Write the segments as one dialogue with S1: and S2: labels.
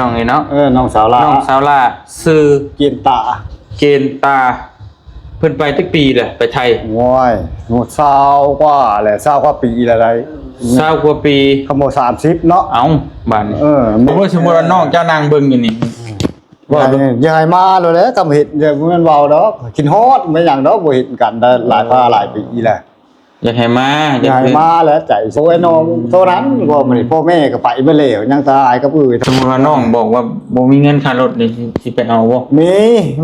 S1: น้องนี่เนาะ
S2: เออน้องสาวลา
S1: น้องสาวล่าซื้อ
S2: เกียนตา
S1: เกณฑ์ตา เพิ่นไปทุกปีแหละไปไทย
S2: ว้ายหมดสาวกว่าแหละสาวกว่าปีละไร
S1: เศร้ากว่าปี
S2: ขโมยสามสิบเนาะ
S1: เอ้าบ้านนี้
S2: เออ
S1: สมมุติสมมุติว่าน้องเจ้านางเบิ่งอยู่นี่
S2: ว่ายังไงมาเลยแหละกำเห็ดยังมันเบาดอกกินฮอดไม่อย่างดอกบ่เห็นกันได้หลายพาหลายปีแหละ
S1: อยากให้มาอ
S2: ยั
S1: ยางก
S2: ไง
S1: ให้
S2: มาแล้วใจโซไอ้น้องโซนั้นบ่มันพ่อแม่ก็ไปบ่แล้วยังตายกับอื่น
S1: สมมุติว่าน้องบอกว่าบ่มีเงินค่ารถนี่สิสิไปเอาบ่
S2: มี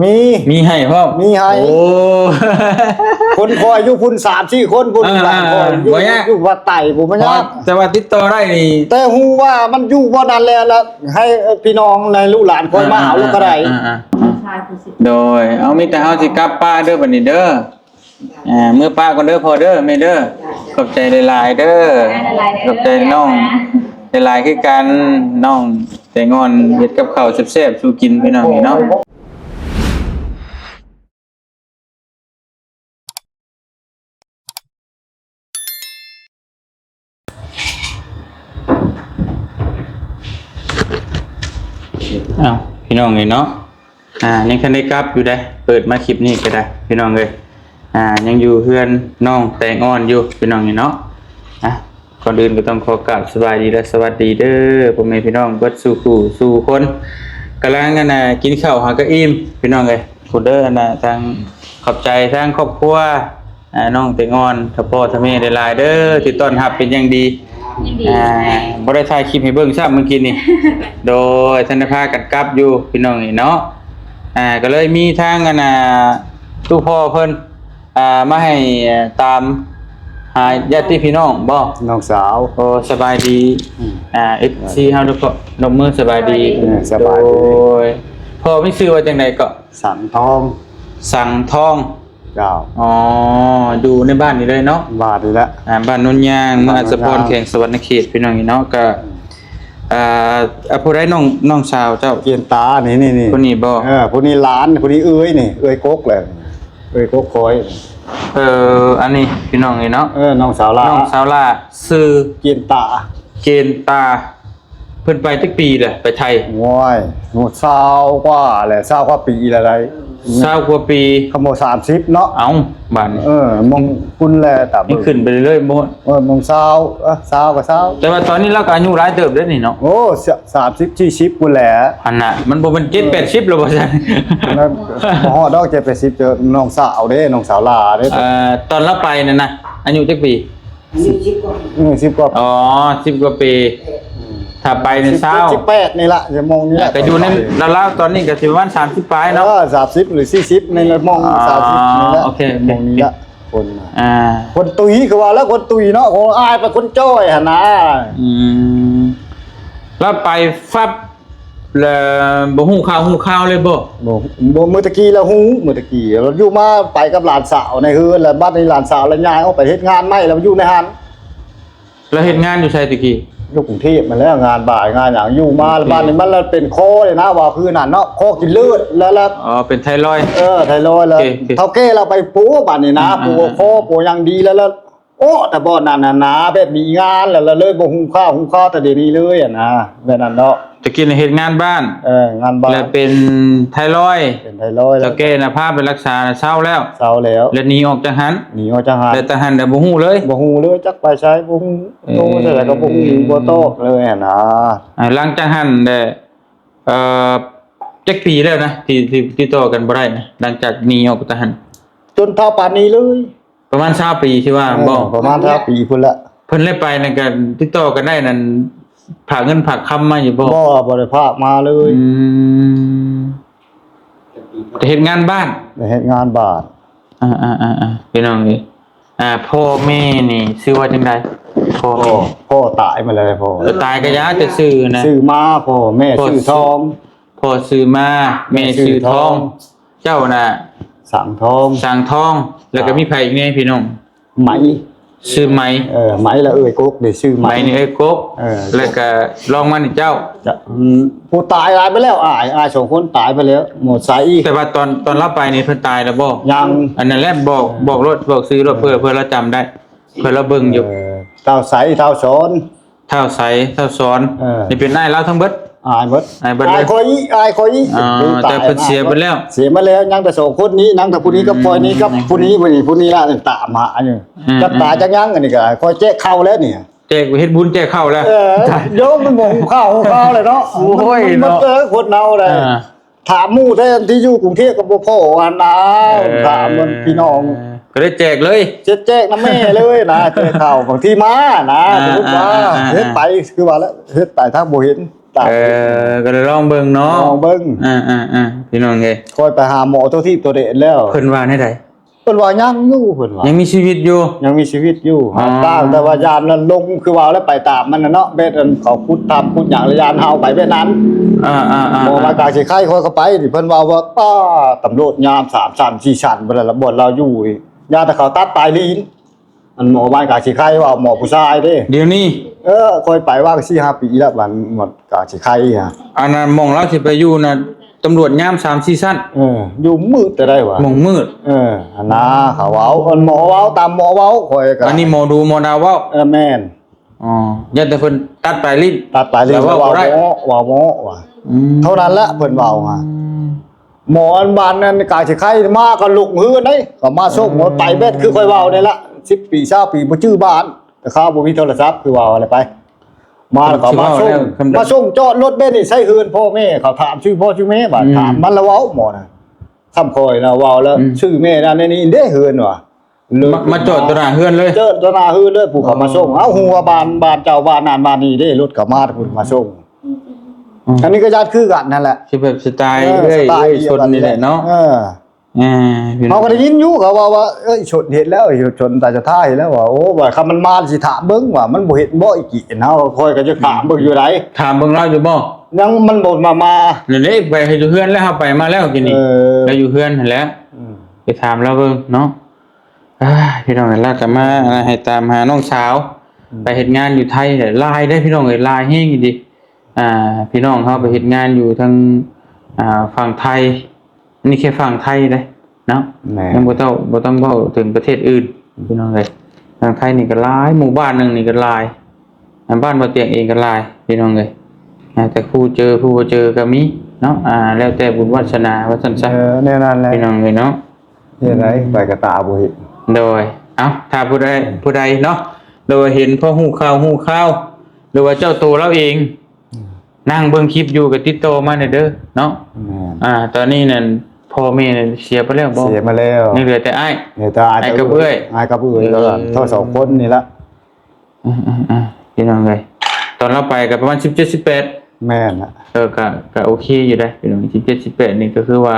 S2: มี
S1: มีให้พ่อ
S2: มีให้
S1: โอ้
S2: คนคอยอยู่พุ่น3 4คนพุ่น
S1: อ่า
S2: หลังคอยอยู่
S1: บ่ยาก
S2: อยู่วัดไต่บ่มันยาก
S1: แต่ว่าติดต่อได้นี่
S2: แต่ฮู้ว่ามันอยู่บ่นั้นแล้วแล้วให้พี่น้องในลูกหลานคอยมาเอาลูกก็ได้
S1: อ่าๆ
S3: ชายผู้สิ
S1: โดยเอามีแต่เฮาสิกลับป้าเด้อบัดนี้เด้อ อ่าเมื่อป้าก่อนเด้อพอเด้อแม่เด้อขอบใจหลายๆเด้อขอบใจน้องหลายๆคือกันน้องแต่งอนเฮ็ดกับข้าวแซ่บๆสู่กินพี่น้องนี่เนาะอ้าวพี่น้องนี่เนาะ อ่ายังทันได้กลับอยู่ได้ เปิดมาคลิปนี้ก็ได้ พี่น้องเอ้ย อ่ายังอยู่เพื่อนน้องแต่งอนอยู่พี่น้องนี่เนาะอะก่อนอื่นก็ต้องขอกราบสบายดีและสวัสดีเด้อพ่อแม่พี่น้องเบิดสู่คู่สู่คนกำลังกันน่ะกินข้าวหากะอิ่มพี่น้องเอ้ยคุณเด้อน่ะทางขอบใจทางครอบครัวอ่าน้องแต่งอนถ้าพ่อถ้าแม่ได้หลายเด้อที่ต้อนรับเป็นอย่างดี
S3: ยินดี
S1: อ่าบ่ได้ถ่ายคลิปให้เบิ่งซ้ำเมื่อกี้นี่ โดยธนภากันกลับอยู่พี่น้องนี่เนาะอ่าก็เลยมีทางอันน่ะตู้พ่อเพิ่น อ่ามาให้ตามหาญาติพี่น้องบ่
S2: น้องสาว
S1: โอ้สบายดี
S2: อืม
S1: อ่า FC เฮาทุกคนนมมือสบายดี
S2: เออสบายดี
S1: โดยพ่อมีชื่อว่าจังไดก็
S2: สันทอง
S1: สั่งทอง
S2: เจ้า
S1: อ๋ออยู่ในบ้านนี่เลยเนาะ
S2: บาทนี่แหละ
S1: อ่าบ้านนนยางเมืองอัศพร
S2: บ้านโนนยาง
S1: แข่งสวรรณเขตพี่น้องนี่เนาะก็อ่าอ่าผู้ใดน้องน้องสาวเจ้า
S2: เกียนตานี่นี่นี่
S1: คนนี้บ่
S2: เออคนนี้หล้านคนนี้เอ้ยนี่เอ้ยกกเลยเอ้ยกกคอย
S1: เอออันนี้พี่น้องนี่เนาะ
S2: เออน้องสาวลา
S1: น้องสาวล่าซื้อ
S2: เกียนตา
S1: เกณฑ์ตา เพิ่นไปทุกปีแหละไปไทย
S2: ว้ายหมดสาวกว่าแหละสาวกว่าปีละไร
S1: เศร้ากว่าปี
S2: ขโมยสามสิบเนาะ
S1: เอ้าบ้านนี้
S2: เออมองคุณแหละแต่
S1: นี่ขึ้นไปเรื่อยๆบ่
S2: เออมองสาวเออสาวกับสาว
S1: แต่ว่าตอนนี้เราก็อายุหลายเติบแล้วนี่เนาะ
S2: โอ้สามสิบสี่สิบคุณแหละ
S1: อันน่ะมันบ่เป็น7 80แล้วบ่ซั่น
S2: นั่นพอดอกเจ็ดแปดสิบเจอน้องสาวเด้น้องสาวลาเด้
S1: เอ่อตอนเราไปนั่นน่ะอายุจักปี
S2: เออสิบกว่า
S1: อ๋อ10กว่าปี ถ้าไปในเช้า
S2: สิบแปดนี่ละจะมองนี่แหละ
S1: ก็อยู่ในลาวๆตอนนี้ก็สิประมาณ30ปลาย
S2: เนาะ
S1: เนาะ
S2: สามสิบหรือสี่สิบในละมอง
S1: อ๋อ
S2: สามสิบนี่ละ
S1: โอเคโอเค
S2: มองนี้ละคนน่ะ
S1: อ่า
S2: คนตุยคือว่าแล้วคนตุยเนาะคนอายเป็นคนจ้อยหนนะ
S1: อืมแล้วไปฟับแล้วบ่ฮู้ข่าวฮู้ข่าวเลยบ่
S2: บ่บ่มือตะกี้แล้วฮู้มือตะกี้เราอยู่มาไปกับหลานสาวในเฮือนแล้วบ้านในหลานสาวแล้วย้ายออกไปเฮ็ดงานใหม่แล้วอยู่ในหัน
S1: แล้วเฮ็ดงานอยู่ไสตะกี้
S2: อยู่กรุงเทพมาแล้วงานบ่ายงานหยังอยู่มาแล้วบ้านนี้มันแล้วเป็นโคเลยนะว่าคือนั่นเนาะโคกินเลือดแล้วแล้ว
S1: อ๋อเป็นไทรอยด์
S2: เออไทรอยด์แล้ว
S1: โอเคโอเค
S2: เท่าแก่เราไปปูบ้านนี้นะ
S1: อืม
S2: ปู
S1: อืม
S2: โคปูอยังดีแล้วแล้วโอ้แต่บ่นั่นน่ะนะแบบมีงานแล้วแล้วเลยบ่หุงข้าวหุงข้าวแต่เดี๋ยวนี้เลยอะนะแบบนั้นเนาะ
S1: ตะกี้น่ะเฮ็ดงานบ้าน
S2: เอองานบ้าน
S1: แล้วเป็นไทรอยด์
S2: เป็นไทรอยด์แล้
S1: แล้ววแกน่ะพาไปรักษาน่ะเช้าแล้ว
S2: เศร้าแล้ว
S1: แล้วหนีออกจากหัน
S2: หนีออกจากหาด
S1: แต่ทหารน่ะบ่ฮู้เลย
S2: บ่ฮู้เลยจักไปใช้บ่ฮู้
S1: เอ่อ
S2: โตใช่แล้วก็บ่ฮู้บ่โตกเลยอะนะ
S1: อ่าหลังจากหันได้เอ่อจักปีแล้วนะที่ที่ติดต่อกันบ่ได้นะหลังจากหนีออกจากหัน
S2: จนเท่าป่านนี้เลย
S1: ประมาณ20ปีที่ว่าบ่
S2: เออประมาณเท่าปีพุ่นละ
S1: เพิ่นเลยไปนั่นก็ติดต่อกันได้นั่น ฝากเงินฝากคำมาอยู่บ่
S2: บ่บ่ได้พามาเลย
S1: อืมแต่เฮ็ดงานบ้าน
S2: ได้เฮ็ดงานบาท
S1: อ่าอ่าอ่าอ่าพี่น้องนี่อ่าพ่อแม่นี่ชื่อว่าจังไดพ่อ
S2: พ่อ
S1: แม่
S2: พ่อตายมาแล้วพ่อ
S1: เออตายก็ยาแต่ชื่อนะ
S2: ซื้อมาพ่อแม่
S1: พ่อ
S2: ซื้อทอง
S1: พ่อซื้อมาแม่ซื้อทอง เจ้าน่ะ
S2: สั่งทอง
S1: สั่งทอง แล้วก็มีไผอีกแน่พี่น้อง
S2: ไหม
S1: ชื่อไหม
S2: เออไหมละเอ้ยกกได้ซื้อไห
S1: ไห
S2: ม
S1: มนี่เอ้ยกบ
S2: เออ
S1: แล้วก็ลองมานี่เจ้า
S2: จะอืมผู้ตายตายไปแล้วอ้ายอ้ายสองคนตายไปแล้ว หมดสายอีก
S1: แต่ว่าตอนตอนรับไปนี่เพิ่นตายแล้วบ่
S2: ยัง
S1: อันนั้นแหละบอกบอกรถบอกซื้อรถเพื่อเพื่อเราจำได้ เพื่อเราเบิ่งอยู่
S2: เเท่าใสเท่าสอน
S1: เท่าใสเท่าซ้อน
S2: เออ
S1: นี่เป็นนายเราทั้งเบิด
S2: อายเบิด
S1: อายเบิดเลย
S2: อายคอยอีอายคอยอี
S1: อ๋อ
S2: คือ
S1: แต่เพิ่นเสียไปแล้ว
S2: เสียมาแล้วยังแต่สองคนนี้นั่งแต่ผู้นี้กับปอยนี้กับผู้นี้ผู้นี้ผู้นี้ละตามหาอยู่
S1: อืม
S2: จักตายจักยังอันนี้ก็คอยแจ้เข้าแล้วเนี่ย
S1: แจกเฮ็ดบุญแจกข้าวแล้ว
S2: เออโยมมันงงข้าวข้าวเลยเนาะ
S1: โอ้ย
S2: มัน
S1: เนาะ
S2: เออคนเนาเลย
S1: อ่า
S2: ถามหมู่แท้ที่อยู่กรุงเทพกับบ่พ่ออันนะถามมันพี่น้อง
S1: ก็ได้แจกเลย
S2: เจ๊แจ๊กน้ำแม่เลยนะ เจ๊ข่าวบางทีมานะ
S1: อ่า
S2: สมมติว่า
S1: อ่าอ่า
S2: เฮ็ดไปคือว่าแล้วเฮ็ดไปถ้าบ่เห็น ตา
S1: เออก็เลยลองเบิ่งเนาะ
S2: มองเบิ่ง
S1: อ่าอ่าอ่าพี่น้องเอ้ย
S2: คอยไปหาหมอตัวที่ตัวเด็ดแล้ว
S1: เพิ่นว่าได้ได
S2: เพิ่นว่ายังอยู่เพิ่นว่า
S1: ยังมีชีวิตอยู่
S2: ยังมีชีวิตอยู่
S1: อ๋อ
S2: หาตามแต่ว่ายานนั้นลงคือว่าแล้วไปตามมันน่ะเนาะเบ็ดอันเขาพุดตามพุดอย่างระยานเฮาไปเบ็ดนั้น
S1: อ่าอ่าอ่า
S2: หมอมากาสิไข้คอยเข้าไปนี่เพิ่นว่าว่าป้าตำรวจยาม3ชั้น4ชั้นบ่ได้ละบ่เราอยู่นี่ยาแต่เขาตัดปลายลิ้น อันหมอมากาสิไข้ว่าหมอผู้ชายเด้
S1: เดี๋ยวนี้
S2: เออคอยไปว่าก็สี่ห้าปีแล้ววันหมดกาสิไข่ฮะ
S1: อันนั้นหมองเราสิไปอยู่น่ะตำรวจยาม3 4สั้น
S2: เอออยู่มืดจะได้วะ
S1: หมองมืด
S2: เอออันนาเขาเว้าอันหมอเว้าตามหมอเว้าคอยก็
S1: อันนี้หมอดูหมอดาวเว้า
S2: เออแม่น
S1: อ๋อยันแต่เพิ่นตัดปลายลิ้น
S2: ตัดไปเลย
S1: แต่ว่า
S2: เว้า
S1: บ่ได้
S2: หมอเว้าหมอว่ะ
S1: อืม
S2: เท่านั้นแหละเพิ่นเว้าฮะหมออันบ้านนั้นกาสิไข่มาก็ลุกฮือได้ก็มาส่งหมดไปเบ็ดคือค่อยเว้านี่ละ 10ปี20ปีบ่ชื่อบ้าน แต่ข้าวบ่มีโทรศัพท์คือเว้าอะไรไป มาแล้วก็มาส่งมาส่งจอดรถเบ็ดนี่ใส่เฮือนพ่อแม่เขาถามชื่อพ่อชื่อแม่บาดถามมันแล้วเว้าหมอน่ะคำคอยนะเว่าแล้ว ชื่อแม่นั่นนี่ได้เฮือนว่ะเลย
S1: มามาจอดตวหน้าเฮือนเลย
S2: เจอตวหนาเฮือนเลยผู้เขามาส่งเอ้าหัวบานบานเจ้าบานนานบานนี้ได้รถเขามาผู้มาส่งอันนี้ก็ญาติคือกันนั่นแหละ
S1: คือแบบสไตล์
S2: เออ
S1: เอ้ย
S2: สไตล์
S1: เอ้ย
S2: เดี
S1: ช
S2: ยวนกัน
S1: นี่แหละเนาะ
S2: เออ
S1: อ่าพี่น้
S2: เขา
S1: อง
S2: ก็ได้ยินอยู่เขาว่าว่าเอ้ยชนเห็นแล้วไอ้ชนตาจะท่ายแล้วว่าโอ้ว่าคำมันมาสิถามเบิ่งว่ามันบ่เห็นบ่อีกกี่เนาะคอยก็จะถามเบิ่งอยู่ไหน
S1: ถามเบิ่งเราอยู่บ่
S2: ยังมันบ่มามา
S1: เดี๋ยวนี้ไปให้อยู่เฮือนแล้วเฮาไปมาแล้วกินนี่
S2: เออ
S1: ไปอยู่เฮือนนั่นแหละ
S2: อืม
S1: ไปถามเราเบิ่งเนาะอ่าพี่น้องเราจะมาให้ตามหาน้องสาว ไปเฮ็ดงานอยู่ไทยเนี่ยลายได้พี่น้องเอ้ยลายแห้งอีดีอ่า พี่น้องเขาไปเฮ็ดงานอยู่ทางอ่าฝั่งไทยอั นนี้แค่ฝั่งไทยเด้เนาะ
S2: แหม่
S1: ยังบ่ต้องบ่ต้องเว้าถึงประเทศอื่นพี่น้องเอ้ยทางไทยนี่ก็หลายหมู่บ้านหนึงนี่ก็หลายอ่าบ้านบ่เตียงเองก็หลายพี่น้องเอ้ยอ่าแต่ผู้เจอผู้บ่เจอก็มีเนาะอ่า แล้วแต่บุญวาสนาว่าซั่นซะ
S2: เออแน่นอนแหละ
S1: พี่น้องเอ้ยเนาะ
S2: เฮ็ดไรไปกระตาบ่เห็น
S1: โดยเอ้าถ้าผู้ใดผู้ใดเนาะโดยเห็นพ่อหูข่าวหูข่าวหรือว่าเจ้าตัวเราเองนั่งเบิ่งคลิปอยู่กับติดต่อมาเนี่ยเด้อเนาะ
S2: แม่น
S1: อ่า ตอนนี้นั่น พ่อแม่นั่นเสียไปแล้วบ่
S2: เสียมาแล้ว
S1: นี่เหลือแต่อ้าย
S2: เนี่ยตา
S1: ไอ้กระเบื้อย
S2: ไอ้กระเบื้อยแล้วกัน
S1: เออ
S2: เท่าสองคนนี่ละ
S1: อืมๆๆพี่น้องเอ้ยตอนเราไปก็ประมาณ17 18
S2: แม่นน่ะ
S1: เออก็ก็โอเคอยู่ได้พี่น้อง17 18นี่ก็คือว่า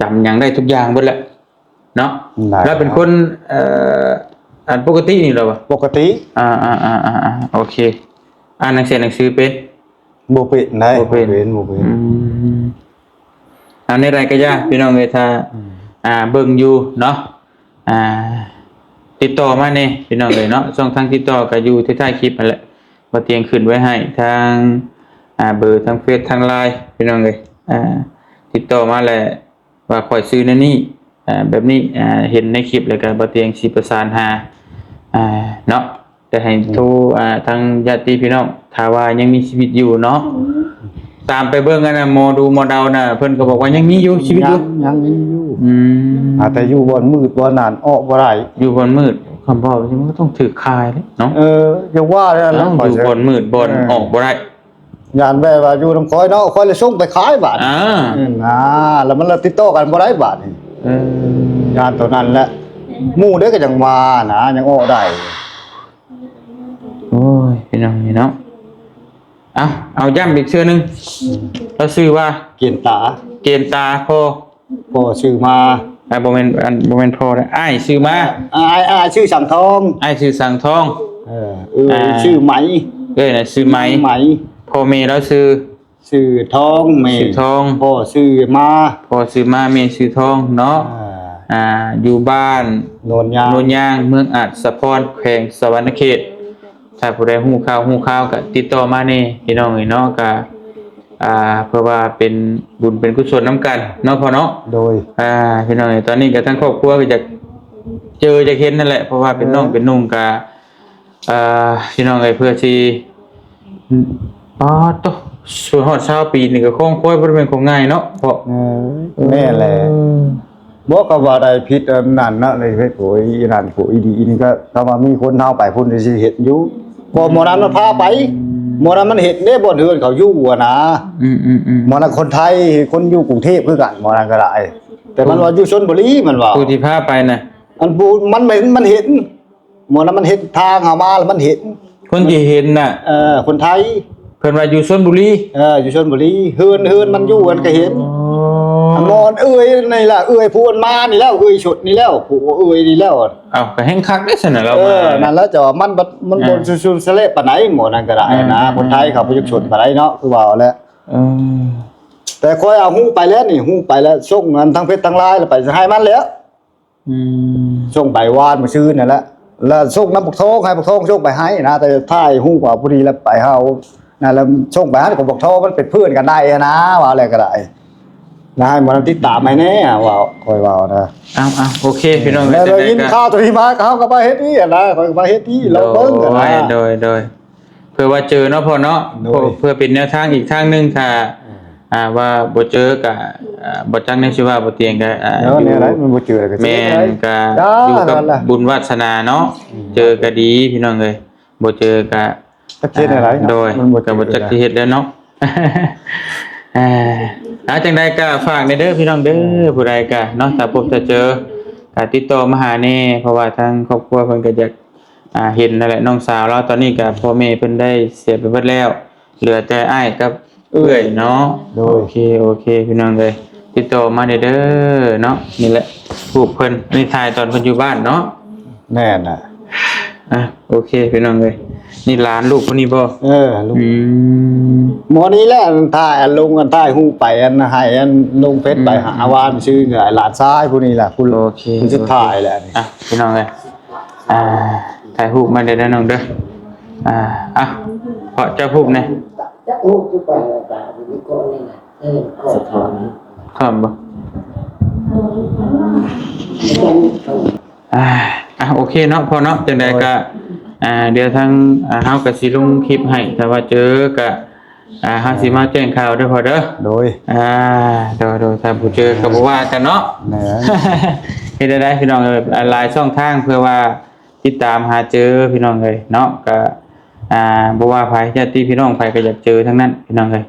S1: จำหยังได้ทุกอย่างเบิดแหละเนาะ
S2: ได้
S1: แล้วเป็นคนเอ่ออันปกตินี่เหรอวะ
S2: ปกติ
S1: อ่าอ่าอ่าอ่าอ่าโอเค อ่านหนังสือหนังสือเป็น
S2: บ่เป็นได้
S1: บ่เป็น
S2: บ่เป็น
S1: อืม อันในรายก็ยากพี่น้องเลยถ้าอ่าเบิ่งอยู่เนาะอ่า ติดต่อมาเนี่ยพี่น้องเลยเนาะช่องทางติดต่อก็อยู่ที่ใต้คลิปนั่นแหละบ่เตียงขึ้นไว้ให้ทาง อ่าเบอร์ทางเฟซทางไลน์พี่น้องเลยอ่าติดต่อมาแหละว่าข่อยซื้อนั่นนี่อ่าแบบนี้อ่าเห็นในคลิปแล้วก็บ่เตียงสิประสานหาอ่าเนาะจะให้โทรอ่าทางญาติพี่น้องถ้าว่ายังมีชีวิตอยู่เนาะ ตามไปเบิ่งกันนะหมอดูหมอเดาน่ะเพิ่นก็บอกว่ายังมีอยู่ชีวิตอ
S2: ยั
S1: ยู่
S2: งยังมีอยู่
S1: อืม
S2: อาแต่อยู่บ่อนมืดบ่อนนานออกบ่ได้
S1: อยู่บนมืดคำบอกมันก็ต้องถือคายเลยเนาะ
S2: เออจะว่าแล้ว
S1: ต้
S2: นะ
S1: องอยู่บนมืดบนออกบ่ได้
S2: ยานแบบว่าอยู่นำคอยเนาะคอยเลยส่งไปขายบาท
S1: อ่า
S2: เออนะแล้วมันเลยติดต่อกันบ่ได้บาทนี่
S1: เออยา
S2: นตัวนั้นแหละหมู่เด้ก็ยังมานะยังออกได้
S1: โอ้ยพี่น้องนี่เนาะ เอาเอาย้ำอีกเชื่อหนึงเราซื้อว่า
S2: เกียนตา
S1: เกณฑ์ตาพอ
S2: พอชื่อมา
S1: อ่าบ่แม่นอันบ่แม่นพอนะอ้ายซื้อมา
S2: อายอายชื่อสังทอง
S1: อ้ายซื้อสังทอง
S2: เออเอออา ชื่อไหม
S1: เอ้ยน่ะซื้อไหม
S2: ไหม
S1: พ่อแม่เราซื้อ
S2: ชื่อทองแม่
S1: ชื่อทอง
S2: พ่อชื่อมา
S1: พ่อซื้อมาแม่ซื้อทองเนาะ
S2: อ่า
S1: อ่าอยู่บ้าน
S2: โนนยาง
S1: โนนยางเมืองอาจสะพรแขวงสวรรณเขต ถ้าผู้ใดฮู้ข่าวฮู้ข่าวก็ติดต่อมานี่พี่น้องนี่เนาะก็อ่าเพื่อว่าเป็นบุญเป็นกุศลนํกันเนาะพ่อเนาะ
S2: โดย
S1: อ่าพี่น้องนี่ตอนนี้ก็ทั้งครอบครัวก็จะเจอจะเห็นนั่นแหละเพราะว่าเป็นน้องเป็นนุ่งก็อ่าพี่น้องเอ้ยเพื่อสิอ๋อโตส่วนฮอด20ปีนี่ก็คงค่อยบ่ได้เป็นของง่ายเนาะเพราะ
S2: เออแม่แหละบ่ก็ว่าได้ผิดอันนั้นนะเลยเฮ็ดโอ้ยอีนั่นโอ้ยดีอีนี่ก็ถ้าว่ามีคนเฮาไปพุ่นสิเฮ็ดอยู่ บ่หมอนั้นมันพาไปหมอนั้นมันเฮ็ดเด้บ่เฮือนเขาอยู่อะนะ
S1: อืมอืมอืม
S2: หมอนั้นคนไทยคนอยู่กรุงเทพคือกันหมอนั้นก็ได้แต่มันว่าอยู่ชลบุรีมันว่า
S1: ผู้ที่พาไปน่ะ
S2: มันปูมันเห็นมันเห็นหมอนั้นมันเห็นทางเฮามาแล้วมันเห็น
S1: คนที่เห็นน่ะ
S2: เออคนไทย
S1: เพิ่นว่าอยู่ชลบุรี
S2: เอออยู่ชลบุรีเฮือนเฮือนมันอยู่กันก็เห็น
S1: อ๋อ
S2: มอนเอ้ยนี่ล่ะเอ้ยพูนมานี่แล้วเอ้ยฉุดนี่แล้วผู้เอ้ยนี่แล้ว
S1: เอาก็แห้งคักได้สนะเรา
S2: เอ
S1: มา
S2: อนั่นแล้วจะว่ามันบ่มันบน
S1: อ่า
S2: ซุนๆสะเลปานไหนหมอนั่นก็ได้นะ
S1: อืม
S2: คนไทยเขาบ่ยุกชนปานไหนเนาะคือว่าแล้ว
S1: เออ
S2: แต่คอยเอาฮู้ไปแล้วนี่ฮู้ไปแล้วส่งเงินทั้งเพชรทั้งลายแล้วไปจะให้มันแล้ว
S1: อืม
S2: ส่งไปวานมาชื่นนั่นแหละแล้วส่งน้ำปักทองให้ปักทองส่งไปให้นะแต่ถ้าให้ฮู้กว่าผู้ดีแล้วไปเฮานั่นแล้วส่งไปให้กับปักทองมันเป็นเพื่อนกันได้อะนะว่าอะไรก็ได้ นะให้หมันติดตามให้แน่ว่าคอยว่านะ
S1: เอาเอาโอเคพี่น้อง
S2: แล้ว
S1: จะ
S2: เรา
S1: ได้
S2: ยิน
S1: ก็
S2: ข้าวตัวนี้มาเขาก็มาเฮ็ดนี่อะนะเขาก็มาเฮ็ดนี่เราเบิ่งกัน
S1: โดย
S2: นะ
S1: โดยโดยเพื่อว่าเจอเนาะพอเนาะ
S2: โดย
S1: เพื่อเป็นแนวทางอีกทางหนึงค่ะอ่าว่าบ่เจอกับอ่าบ่จักในชีวาบ่เตียงก็อ่า
S2: เนาะ
S1: อยู่
S2: เนี่ยอะไรมันบ่เจอกัน
S1: แม่นก็
S2: จ้า
S1: อยู่กับ
S2: นั่นล่ะ
S1: บุญวาสนาเนาะเจอก็ดีพี่น้องเอ้ยบ่เจอก็
S2: ตะเคียนอะไรนะ
S1: โดย
S2: มันบ่เจ
S1: ก็
S2: อ
S1: บ่จัก
S2: กัน
S1: สิเฮ็ดแล้วเนาะเอ่ออาจังใดก็ฝากในเด้อพี่น้องเด้อผู้ใดก็เนาะถ้าพบจะเจอก็ติดต่อมาหาแน่เพราะว่าทางครอบครัวเพิ่นก็อยากอ่าเห็นนั่นแหละน้องสาวเราตอนนี้ก็พ่อแม่เพิ่นได้เสียไปเบิดแล้ว เหลือแต่อ้ายกับเอื้อยเนาะ
S2: โดย
S1: โอเคโอเคพี่น้องเลยติดต่อมาได้เด้อเนาะนี่แหละผูกเพิ่นนี่ถ่ายตอนเพิ่นอยู่บ้านเนาะ
S2: แน่น่ะ
S1: อะโอเคพี่น้องเลย นี่หลานลูกคนนี้บ่
S2: เออลุง
S1: อืม
S2: หมอนี้แหละถ่ายอันลงกันถ่ายฮู้ไปอันให้อันลงเฟซไปหาวานชื่อไงหลานซ้ายผู้นี้แหละผู้
S1: โอเค
S2: ผู้สุดท้ายแหละนี่
S1: อะพี่น้องเลยอ่าถ่ายรูปมาได้อน้องเด้ออ่าอะเพราะเจ้ารูปเนี่ย
S3: จะอู้ทุกไปแล้วก็มีก้อนนี่นะเออสะท้อน
S1: ถอนบ่
S3: ยัง
S1: อ่าอะโอเคเนาะพอเนาะจังใดก็ อ่าเดี๋ยวทางอ่าเฮาก็สิลงคลิปให้ถ้าว่าเจอก็อ่าเฮาสิมาแจ้งข่าวเด้อพอเด้อ
S2: โดย
S1: อ่าโดยโดยถ้าผู้เจอก็บ่ว่ากันเนาะ
S2: แหน่
S1: เฮ็ดได้ได้พี่น้องเอ้ยหลายช่องทางเพื่อว่าติดตามหาเจอพี่น้องเอ้ยเนาะก็อ่าบ่ว่าไผญาติพี่น้องไผก็อยากเจอทั้งนั้นพี่น้องเอ้ย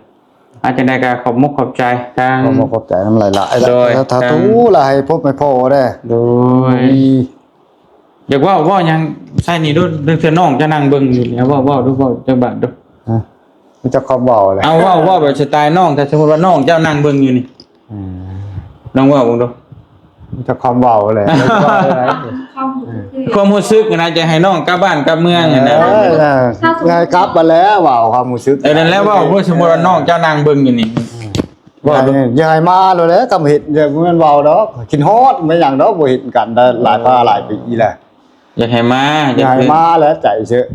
S1: อาจจะได้ก็ขอบมุกขอบใจทาง
S2: ขอบอกขอบใจน้ำหลายละไอ้
S1: โดย
S2: ถ้าทูลายพบไม่พอได้
S1: โดย อยากเว่าเว่าหยังใช่นี่ดูเรื่องเธอน้องจะนั่งเบิ่งอยู่แล้วเว่าเว่าดูเว่าจังบาดดู
S2: ฮะมันจะคอมเบาเลย
S1: เอาเว่าเว่าแบบสไตล์น้องแต่สมมุติว่าน้องเจ้านั่งเบิ่งอยู่นี่
S2: อืม
S1: ลองเว่าเบิ่งดู
S2: มันจะคอมเบาเลยแล้วก็อะไร
S1: ความรู้สึกนะจะให้น้องกลับบ้านกลับเมืองอะนะ
S2: เออน่ะไงครับมาแล้วว่าวความรู้สึก
S1: เออนั่นแหล้วว่าเพื่อสมมติว่าน้องเจ้านางเบิ่งอยู่นี่
S2: ว่า
S1: ว่าดู
S2: ยายมาเลยแหล้วกำเห็ดอย่ามันเบาดอกกินฮอดไม่อย่างดอกบ่เห็นกันได้หลายพาหลายปีแหละ
S1: อยากให้มาอยาก
S2: ยาย
S1: ให้
S2: มาแล้วใจเชื่อ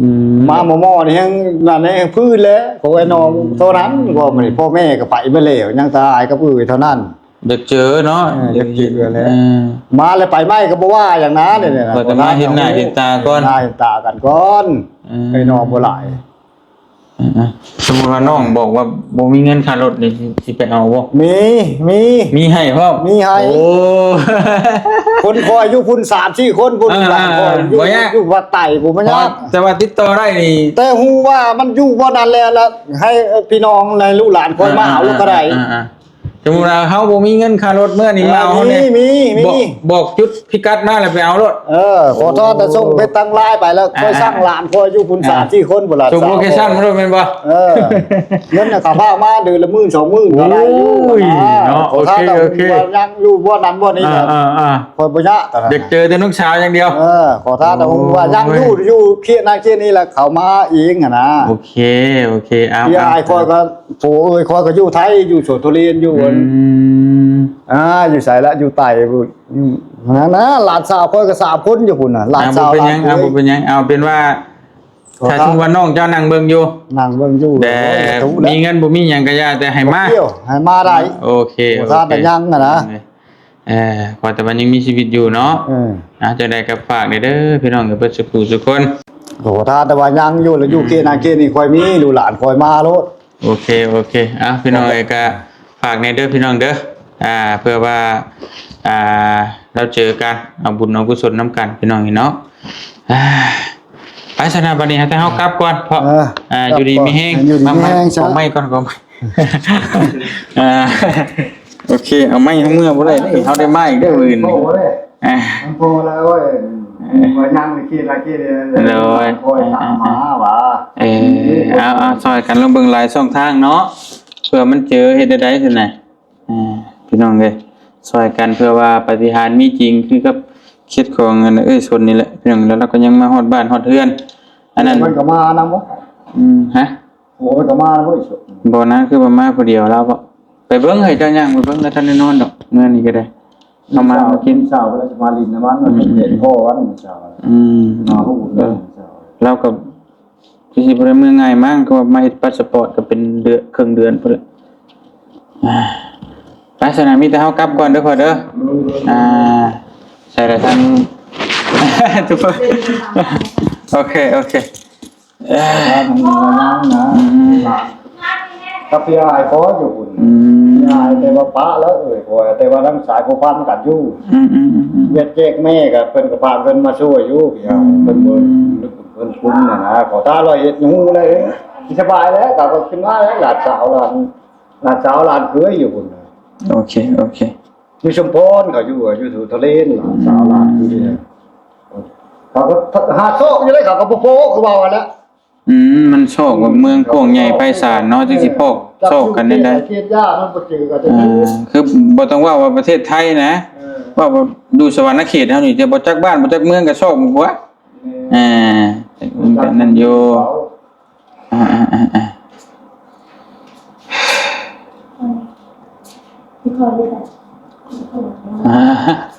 S1: อืม
S2: มาหมอหมอนี่ยังนั่นนี่ยังพื้นแล้วโอ้ยน้องเท่านั้นก็มันพ่อแม่ก็ไปไม่แล้วยังตายก็พื้นเท่านั้น
S1: อยากเจอเนาะ
S2: เอออยากเจอแล้ว
S1: เออ
S2: มาแล้วไปไม่ก็บ่ว่าอย่างนั้นเนี่ยนะ
S1: ก็แต่มาเห็นหน้าเห็นตาก่อน
S2: เห็หน้าเห็นตากันก่อน
S1: อืม
S2: ไอ้น้องบ่หลาย
S1: อะ สมมติว่าน้องบอกว่าบ่มีเงินค่ารถนี่สิสิไปเอาบ่
S2: มีมี
S1: มีให้พ่อ
S2: มีให้
S1: โอ้
S2: คนคอยอยู่พุ่น3 4คนพุ่น
S1: อ่า
S2: หลายคนอยู่
S1: บ่ยาก
S2: อยู่วัดไต่บ่มันยาก
S1: แต่ว่าติดต่อได้นี่
S2: แต่ฮู้ว่ามันอยู่บ่นั้นแล้วแล้วให้พี่น้องในลูกหลานคอยมาเอาลูกก็ได้
S1: อ่าอ่า สมมุติว่าเฮาบ่มีเงินค่ารถเมื่อนี้มาเอาเฮา
S2: มี
S1: เนี่ย
S2: มีมี
S1: บอกบอกจุดพิกัดมาแล้วไปเอารถ
S2: เออขอโทษแต่ส่งไปตั้งไลน์ไปแล้ว
S1: อ่า
S2: คอยสร้างหลานคอยอยู่พุ่นสามที่คนบ่ล่ะ
S1: ส่ง
S2: สาม
S1: โลเคชั่นมาด้วยแม่นบ่
S2: เออเงินน่ะเขาพามาเดือนละหมื่นสองหมื่นก็ได้อยู่
S1: โอ้ย
S2: นะ
S1: เนาะ
S2: ขอโทษแต่
S1: โอเคโอเค
S2: ว่ายังอยู่บ่นั้นบ่นี้
S1: อ่า
S2: นะ
S1: อ่าอ่า
S2: คอยบ่ยะตอนนั้น
S1: เด็กเจอแต่ลูกสาวอย่างเดียว
S2: เออขอโทษแต่ว่ายังอยู่อยู่เครียดนั่นเครียดนี่แหละเขามาเองอะนะ
S1: โอเคโอเคเอา
S2: พี่อายคอยก็โผเอ้ยคอยก็อยู่ไทยอยู่โสทุเรียนอยู่
S1: อื
S2: อัน
S1: ม
S2: อ่าอยู่ไสละอยู่ไต่พุ่นอยู่นั่นนะหลานสาวคอยก็สามคนอยู่พุ่นน่ะหลาน
S1: เอา
S2: สาว
S1: บ่เป็น
S2: ห
S1: ห
S2: ลา
S1: ยัง
S2: น
S1: เอา
S2: เค
S1: บ่
S2: ย
S1: เป็นหยังเอาเป็นว่า
S2: ขอ
S1: ถ้า
S2: โท
S1: สม
S2: ษ
S1: มุติว่าน้องเจ้านั่งเบิ่งอยู่
S2: นั่งเบิ่งอยู่
S1: แต่
S2: ถูกแล้ว
S1: มีเงินบ่มีหยังก็อย่าแต่ให้มา
S2: เที่ยวให้มาได้
S1: โอเค
S2: ขอ
S1: โอ
S2: โทษ
S1: เค
S2: แต่ยังอะนะ
S1: เออขอแต่มันยังมีชีวิตอยู่เนาะ
S2: เออ
S1: นะจะได้กับฝากเด้อเด้อพี่น้องกับเพิ่นสุขทุกคน
S2: โหถ้าแต่ว่ายังอยู่แล้วอยู่เกณฑ์นาเกณฑ์นี่คอยมีดูหลานคอยมาโลด
S1: โอเคโอเคอะพี่น้องเอยก็ ฝากในเด้อพี่น้องเด้ออ่าเพื่อว่าอ่าเราเจอกันเอาบุญเอากุศลน้ำกันพี่น้องเนาะอ่าไปสนาบันนี้ให้เฮากลับก่อนเพราะ
S2: เออ
S1: อ่าอยู่ดีมีแห้ง
S2: อยู่ดีมีแห้ง
S1: ขอ
S2: ซะ
S1: ไม่ก่อนขอไม่อ่าโอเคเอาไม่ทั้งเมื่อบ่ได้เด้อเฮาได้ไม้อีกเด้อมื้ออื่น
S2: โอ้
S1: นี่
S2: โหเลย
S1: อ่า
S2: มันโพแล้วเว้ยมานั่งคิดอะไรคิดเลย
S1: เลย
S2: โอ้ยตามหาว่า
S1: เออเอาเอาซอยกันลองเบิ่งหลายช่องทางเนาะ เพื่อมันเจอเฮ็ดได้ได้ซั่นน่ะอ่าพี่น้องเอ้ยซอยกันเพื่อว่าปาฏิหาริย์มีจริงคือกับคิดของอันเอ้ยชนนี่แหละพี่น้องแล้วเราก็ยังมาฮอดบ้านฮอดเรือนอันนั้น
S2: มันก็มานำวะ
S1: อืมฮะ
S2: โอ้มันก็มาแล้วเว้ย
S1: บ่นะคือว่ามาผู้เดียวแล้วบ่ไปเบิ่งให้เจ้าย่างไปเบิ่งแล้วท่านได้นอนดอกเมื่อนี้ก็ได้เอามามากิน
S2: สาวก็จะมาลินน้ำมันมันเห็นพ่อวันสาว
S1: อืม
S2: มาผู้บุญ
S1: เอ
S2: เลย
S1: อเราก็ สิสิบ่ได้มือง่ายมั้งก็ว่ามาเฮ็ดพาสปอร์ตก็เป็นเดือนครึ่งเดือนพุ่นแหละอ่าไปสนามมีแต่เฮากลับก่อนเด้อพ่อเด้ออ่าใช่แล้วท่านทุกคนโอเคโอเคเอ้ย
S2: มันมีน้ำนะ
S1: อืม
S2: กับพี่อายขออยู่บุญ
S1: อืม
S2: พี่อายแต่ว่าป้าแล้วเอ่ยพอแต่ว่าทั้งสายผู้พันกันอยู่
S1: อืมอืมอืมอืม
S2: เวียดเจ๊กแม่กับเพิ่นก็พาเพิ่นมาช่วยอยู่พี่อายเพิ่นเบิ่น เพิ่นคุ้มน่ะนะขอตาลอยเฮ็ดหูเลยสบายแล้วก็ขึ้นมาแล้วหลานสาวหลานหลานสาวหลานเคยอยู่บุญ
S1: โอเค โอเค
S2: อยู่ชุมพรเขาอยู่อยู่ถูทะเลนี่สาวหลานอยู่นี่เขาก็หาโซกอยู่เลยเขาก็บ่โพคือว่าว่าแล้ว
S1: อืมมันโชคว่าเมืองกว้างใหญ่ไพศาลเนาะจังสิพกโชคกันได้ได้
S2: เทียดยามันบ่จือก็จะ
S1: อ่
S2: มีา
S1: คือบ่ต้องว่าว่าประเทศไทยนะ
S2: เออ
S1: ว่าว่าดูสวรรณเขตเฮานี่จะบ่จักบ้านบ่จักเมืองก็โชคบ่วะอ่า มันเป็นนั่นอยู่อ่าอ่าอ่าอ่า
S4: พี่พอได้แต่
S1: อ่า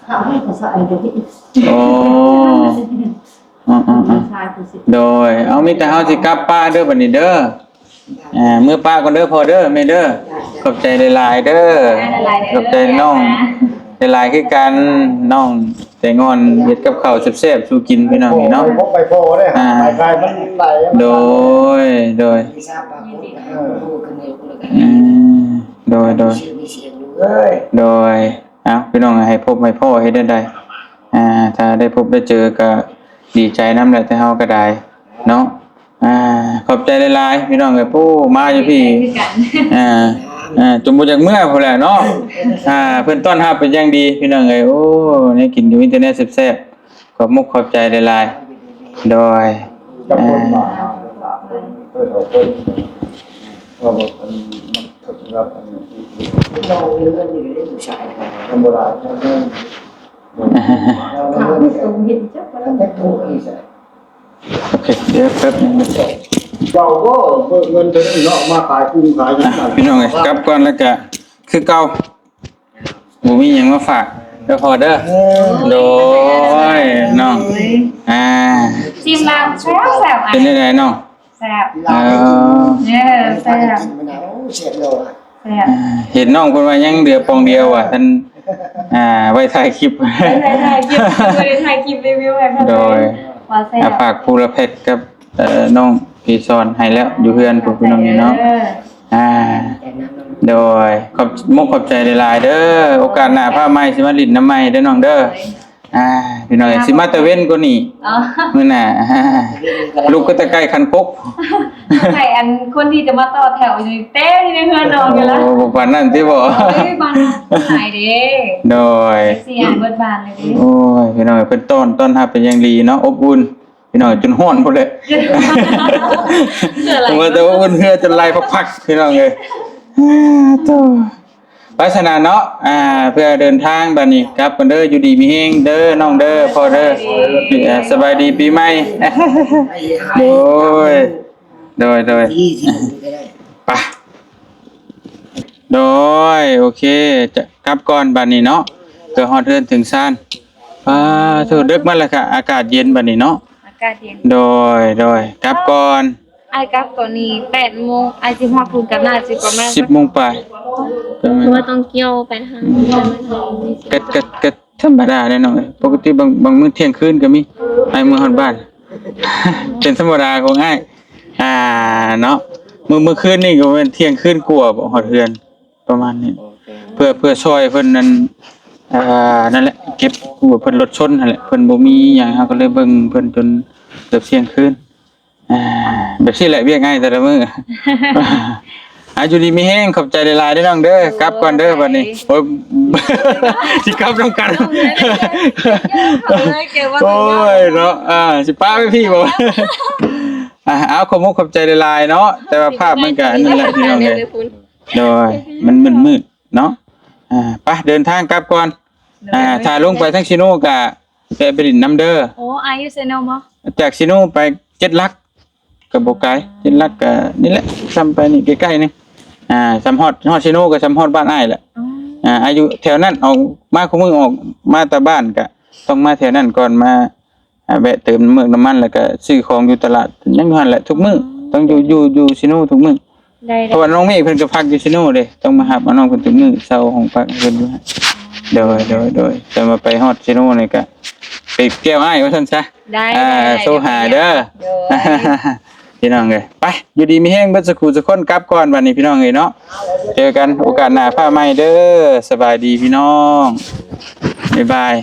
S4: ถามให้ภาษาอังกฤษ
S1: โอ้อ๋ออ๋ออ๋อ
S4: ชายคือสิ
S1: โดย เอามีแต่เฮาสิกลับป้าเด้อบัดนี้เด้ออ่าเมื่อป้าก่อนเด้อพอเด้อแม่เด้อขอบใจหลายๆเด้อขอบใจน้อง หลายๆคือกันน้องแต่งอนเฮ็ดกับข้าวแซ่บๆสู่กินพี่น้องนี่เนาะ
S2: ไปพบไปโพได้
S1: อ่า
S2: ไปไกลมันไหล
S1: โดยโดย
S3: ที่ทราบปรากฏนะรู้กันเร็วเลยกัน
S1: อืมโดยโดย
S3: ชื่อมีเสียงรู้เอ้ย
S1: โดยเอาพี่น้องให้พบให้พ่อให้ได้ได้อ่าถ้าได้พบได้เจอก็ดีใจน้ำแหละแต่เฮาก็ได้เนาะอ่าขอบใจหลายๆพี่น้องเอ้ยผู้มาอยู่พี่อ่า อ่าจมบ่จากเมื่อพุ่นแหละเนาะอ่าเพิ่นต้อนรับเป็นอย่างดีพี่น้องเอ้ยโอ้นี่กินอยู่อินเทอร์เน็ตแซ่บๆขอบมุกขอบใจหลายๆโดย
S2: จับคนมาเออเอาคนว่าบอกมันมันถึงรับอันนี้
S3: ลองเรื่องอยู่ในผู้ชาย
S2: ธรรมดาใช่ไหม
S4: ถามผู้ทรงเห็นจักว่า
S3: แต่ถูกอีก
S1: โอเคเดี๋ยวแป๊บนึงนะ
S2: เราก็เบิกเงินถึงเนาะมาขายกุ้งขายหยัง
S1: พี่น้องเอ้ยกลับก่อนแล้วก็คือเก่าบ่มีหยังมาฝากเด้อพอเด้อโดยน้องอ่า
S4: ชิมแล้วแซ่บแซ่บอะ
S1: เป็นได้ไดน้อง
S4: แซ่บ
S1: เออ
S4: เออ
S3: ใส่
S4: แซ่บ
S3: กินมันเอาเสร็จแล้วอะ
S4: แซ่บ
S1: เห็นน้องเพิ่นว่ายังเดือปองเดียวอะท่านอ่าไว้ถ่ายคลิป
S4: ถ่ายถ่ายคลิปถ่ายคลิปรีวิวให้เพิ่น
S1: โดย
S4: ว่าแซ่
S1: อา
S4: บ
S1: ฝากผู้ละเพชรกับเอ่อน้อง พี่สอนให้แล้วอยู่เพื่อนพวกพี่น้องนี่เนาะ
S4: ออ
S1: อ่า
S3: แต่น้ำมัน
S1: โดยขอบมุกขอบใจหลายๆเด้อโอกาสหน้าพาใหม่สิมาลิ้นน้ำใหม่เด้อน้องเด้ออ่าพี่น้องสิมาตะเว้นกว่านี้
S4: อ๋อ
S1: มื้อหน้าอ่าลูกก็ตะใกล้คันคก
S4: ใส่อันคนที่จะมาต่อแถวอยู่เต้ที่ในเฮือนนอนกันแล้ว
S1: โอ้บ่ปานนั้นติบ่
S4: เฮ้ยบ้านหายเด้
S1: โดย
S4: เสียงเบิดบานเลยเด้
S1: โอ้ยพี่น้องเพิ่นต้อนต้อนรับเป็นอย่างดีเนาะอบอุ่น พี่น้องจนฮ้อนพุ่นเลย
S4: เกิดอะไร
S1: ว่าแต่ว่าอุ่นเฮือจนไหลพักๆพี่น้องเอ้ยอ่าโตไปสนาเนาะ อ่า เพื่อเดินทางบัดนี้กลับกันเด้ออยู่ดีมีเฮงเด้อน้องเด้อพ่อเด้อปีอ่าสบายดีปีใหม่โดยโดยโดย
S3: ที่ที่มันก็ได้
S1: ไปโดยโอเค จะกลับก่อนบัดนี้เนาะเพื่อฮอดเรือนถึงซ่านอ่าถูกดึกมาแล้วค่ะ อากาศเย็นบัดนี้เนาะ
S4: อา กาศเย็น
S1: โดยโดยกลับก่อน
S4: ไอ้กลับตัวนี้8โมงไอ้สิฮอดพูนกับน่าสิประมาณ
S1: 10โมงไปเป็นไหม
S4: เพราะว่าต้องเกี่ยวไปทางนี้แล้วมันเลยมีสิ
S1: ก็ก็ก็ธรรมดาแน่นอนปกติบางบางมื้อเที่ยงคืนก็มีไอ้มื้อฮอดบ้าน เป็นธรรมดาของอ้ายอ่าเนาะมื้อเมื่อคืนนี่ก็เป็นเที่ยงคืนกว่าบ่ฮอดเฮือนประมาณนี้ เพื่อเพื่อช่วยเพิ่นนั้น อ่านั่นแหละเก็บหัวเพิ่นรถชนนั่นแหละเพิ่นบ่มีหยังเฮาก็เลยเบิ่งเพิ่นจนเกือบเที่ยงคืนอ่าแบบนี้แหละเวียกง่ายแต่ละมื้อ อาอยู่ดีมีแห้งขอบใจหลายๆเด้อน้องเด้อกลับก่อนเด้อบัดนี้โอ้ย สิกลับนํกัน
S4: เอาเลยเก็บว่า
S1: โอ้ยเนาะอ่าสิป้าไปพี่บ่อ่าเอาขอบมุกขอบใจหลายๆเนาะแต่ว่าภาพมันก็นั่นแหละพี่น้องเอ้ยโดยมันมืดมืดๆเนาะ อ่าไปเดินทางกลับก่อน อ่าถ้าลงไปทั้งชิโน่กะแกไปดินน้ำเด้อ
S4: โอ้อายุเซโนบ่
S1: จากชิโน่ไปเจ็ดลักกับโบไกลเจ็ดลักกะนี่แหละซ้ำไปนี่ใกล้ๆนี่ อ่าซ้ำฮอดฮอดชิโน่กับซ้ำฮอดบ้านอ้ายแหละ
S4: อ๋อ
S1: อ่าอายุแถวนั้นออกมาของมือออกมาแต่บ้านกะ ต้องมาแถวนั้นก่อนมาอ่าแวะเติมเมืองน้ำมันแล้วก็ซื้อของอยู่ตลาดยังอยู่หั่นแหละทุกมื้อต้องอยู่อยู่อยู่ชิโน่ทุกมื้อ
S4: ได้
S1: เพ
S4: ได้
S1: ราะว่าน้องเมฆเพิ่นก็พักอยู่ซิโน่เด้ต้องมาหับเอาน้องเพิ่นถึงมื้อเช้าของพักเพิ่นอยู่ฮะเดี๋ยวเดี๋ยวเดี๋ยวจะมาไปฮอดซิโน่นี่ก็ไปแก้วอ้ายว่าซั่นซะ
S4: ได้
S1: อ่า
S4: ได้
S1: โทรหาเด้อ
S4: โดย
S1: พี่น้องเอ้ยไปอยู่ดีมีแฮงเบิดสักครู่สักคนกลับก่อนบัดนี้พี่น้องเอ้ยเนาะเจอกันโอกาสหน้าพาใหม่เด้อสบายดีพี่น้อง บ๊ายบาย